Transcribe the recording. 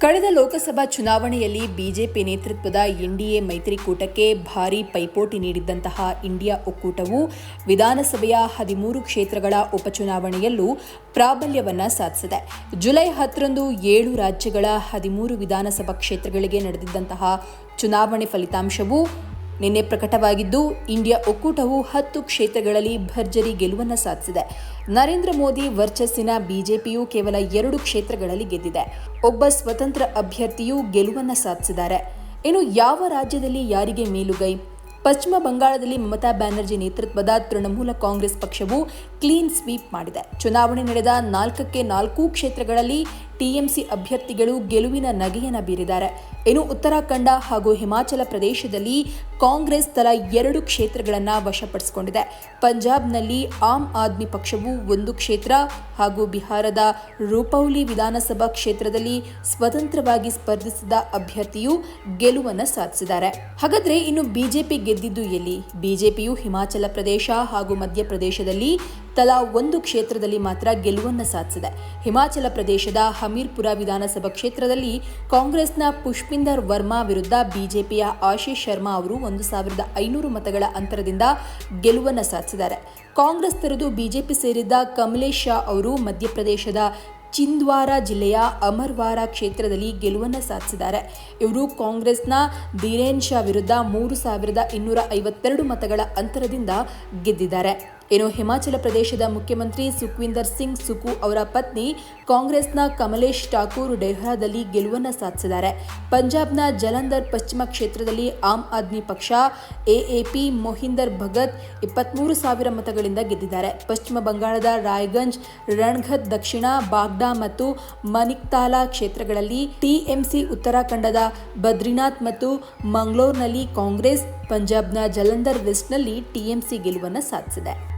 ಕಳೆದ ಲೋಕಸಭಾ ಚುನಾವಣೆಯಲ್ಲಿ ಬಿಜೆಪಿ ನೇತೃತ್ವದ ಎನ್ಡಿಎ ಮೈತ್ರಿಕೂಟಕ್ಕೆ ಭಾರೀ ಪೈಪೋಟಿ ನೀಡಿದ್ದಂತಹ ಇಂಡಿಯಾ ಒಕ್ಕೂಟವು ವಿಧಾನಸಭೆಯ ಹದಿಮೂರು ಕ್ಷೇತ್ರಗಳ ಉಪಚುನಾವಣೆಯಲ್ಲೂ ಪ್ರಾಬಲ್ಯವನ್ನು ಸಾಧಿಸಿದೆ. ಜುಲೈ ಹತ್ತರಂದು ಏಳು ರಾಜ್ಯಗಳ ಹದಿಮೂರು ವಿಧಾನಸಭಾ ಕ್ಷೇತ್ರಗಳಿಗೆ ನಡೆದಿದ್ದಂತಹ ಚುನಾವಣೆ ಫಲಿತಾಂಶವು ನಿನ್ನೆ ಪ್ರಕಟವಾಗಿದ್ದು, ಇಂಡಿಯಾ ಒಕ್ಕೂಟವು ಹತ್ತು ಕ್ಷೇತ್ರಗಳಲ್ಲಿ ಭರ್ಜರಿ ಗೆಲುವನ್ನು ಸಾಧಿಸಿದೆ. ನರೇಂದ್ರ ಮೋದಿ ವರ್ಚಸ್ಸಿನ ಬಿಜೆಪಿಯು ಕೇವಲ ಎರಡು ಕ್ಷೇತ್ರಗಳಲ್ಲಿ ಗೆದ್ದಿದೆ. ಒಬ್ಬ ಸ್ವತಂತ್ರ ಅಭ್ಯರ್ಥಿಯು ಗೆಲುವನ್ನು ಸಾಧಿಸಿದ್ದಾರೆ. ಇನ್ನು ಯಾವ ರಾಜ್ಯದಲ್ಲಿ ಯಾರಿಗೆ ಮೇಲುಗೈ? ಪಶ್ಚಿಮ ಬಂಗಾಳದಲ್ಲಿ ಮಮತಾ ಬ್ಯಾನರ್ಜಿ ನೇತೃತ್ವದ ತೃಣಮೂಲ ಕಾಂಗ್ರೆಸ್ ಪಕ್ಷವು ಕ್ಲೀನ್ ಸ್ವೀಪ್ ಮಾಡಿದೆ. ಚುನಾವಣೆ ನಡೆದ ನಾಲ್ಕಕ್ಕೆ ನಾಲ್ಕು ಕ್ಷೇತ್ರಗಳಲ್ಲಿ ಟಿಎಂಸಿ ಅಭ್ಯರ್ಥಿಗಳು ಗೆಲುವಿನ ನಗೆಯನ್ನು ಬೀರಿದ್ದಾರೆ. ಇನ್ನು ಉತ್ತರಾಖಂಡ ಹಾಗೂ ಹಿಮಾಚಲ ಪ್ರದೇಶದಲ್ಲಿ ಕಾಂಗ್ರೆಸ್ ತಲಾ ಎರಡು ಕ್ಷೇತ್ರಗಳನ್ನು ವಶಪಡಿಸಿಕೊಂಡಿದೆ. ಪಂಜಾಬ್ನಲ್ಲಿ ಆಮ್ ಆದ್ಮಿ ಪಕ್ಷವು ಒಂದು ಕ್ಷೇತ್ರ ಹಾಗೂ ಬಿಹಾರದ ರೂಪೌಲಿ ವಿಧಾನಸಭಾ ಕ್ಷೇತ್ರದಲ್ಲಿ ಸ್ವತಂತ್ರವಾಗಿ ಸ್ಪರ್ಧಿಸಿದ ಅಭ್ಯರ್ಥಿಯು ಗೆಲುವನ್ನು ಸಾಧಿಸಿದ್ದಾರೆ. ಹಾಗಾದ್ರೆ ಇನ್ನು ಬಿಜೆಪಿ ಗೆದ್ದಿದ್ದು ಎಲ್ಲಿ? ಬಿಜೆಪಿಯು ಹಿಮಾಚಲ ಪ್ರದೇಶ ಹಾಗೂ ಮಧ್ಯಪ್ರದೇಶದಲ್ಲಿ ತಲಾ ಒಂದು ಕ್ಷೇತ್ರದಲ್ಲಿ ಮಾತ್ರ ಗೆಲುವನ್ನು ಸಾಧಿಸಿದೆ. ಹಿಮಾಚಲ ಪ್ರದೇಶದ ಹಮೀರ್ಪುರ ವಿಧಾನಸಭಾ ಕ್ಷೇತ್ರದಲ್ಲಿ ಕಾಂಗ್ರೆಸ್ನ ಪುಷ್ಪಿಂದರ್ ವರ್ಮಾ ವಿರುದ್ಧ ಬಿಜೆಪಿಯ ಆಶೀಶ್ ಶರ್ಮಾ ಅವರು ಒಂದು ಸಾವಿರದ ಐನೂರು ಮತಗಳ ಅಂತರದಿಂದ ಗೆಲುವನ್ನು ಸಾಧಿಸಿದ್ದಾರೆ. ಕಾಂಗ್ರೆಸ್ ತೆರೆದು ಬಿಜೆಪಿ ಸೇರಿದ್ದ ಕಮಲೇಶ್ ಶಾ ಅವರು ಮಧ್ಯಪ್ರದೇಶದ ಚಿಂದ್ವಾರ ಜಿಲ್ಲೆಯ ಅಮರ್ವಾರ ಕ್ಷೇತ್ರದಲ್ಲಿ ಗೆಲುವನ್ನು ಸಾಧಿಸಿದ್ದಾರೆ. ಇವರು ಕಾಂಗ್ರೆಸ್ನ ಧೀರೇನ್ ಶಾ ವಿರುದ್ಧ ಮೂರು ಸಾವಿರದ ಇನ್ನೂರ ಐವತ್ತೆರಡು ಮತಗಳ ಅಂತರದಿಂದ ಗೆದ್ದಿದ್ದಾರೆ. ಇನ್ನು ಹಿಮಾಚಲ ಪ್ರದೇಶದ ಮುಖ್ಯಮಂತ್ರಿ ಸುಖ್ವಿಂದರ್ ಸಿಂಗ್ ಸುಕು ಅವರ ಪತ್ನಿ ಕಾಂಗ್ರೆಸ್ನ ಕಮಲೇಶ್ ಠಾಕೂರ್ ಡೆಹ್ರಾದಲ್ಲಿ ಗೆಲುವನ್ನು ಸಾಧಿಸಿದ್ದಾರೆ. ಪಂಜಾಬ್ನ ಜಲಂಧರ್ ಪಶ್ಚಿಮ ಕ್ಷೇತ್ರದಲ್ಲಿ ಆಮ್ ಆದ್ಮಿ ಪಕ್ಷ, ಎಎಪಿ ಮೊಹಿಂದರ್ ಭಗತ್ ಇಪ್ಪತ್ಮೂರು ಸಾವಿರ ಮತಗಳಿಂದ ಗೆದ್ದಿದ್ದಾರೆ. ಪಶ್ಚಿಮ ಬಂಗಾಳದ ರಾಯ್ಗಂಜ್, ರಣಘತ್ ದಕ್ಷಿಣ, ಬಾಗ್ಡಾ ಮತ್ತು ಮನಿಕ್ತಾಲಾ ಕ್ಷೇತ್ರಗಳಲ್ಲಿ ಟಿಎಂಸಿ ಉತ್ತರಾಖಂಡದ ಬದ್ರಿನಾಥ್ ಮತ್ತು ಮಂಗಳೂರಿನಲ್ಲಿ ಕಾಂಗ್ರೆಸ್, ಪಂಜಾಬ್ನ ಜಲಂಧರ್ ವೆಸ್ಟ್ನಲ್ಲಿ ಟಿಎಂಸಿ ಗೆಲುವನ್ನು ಸಾಧಿಸಿದೆ.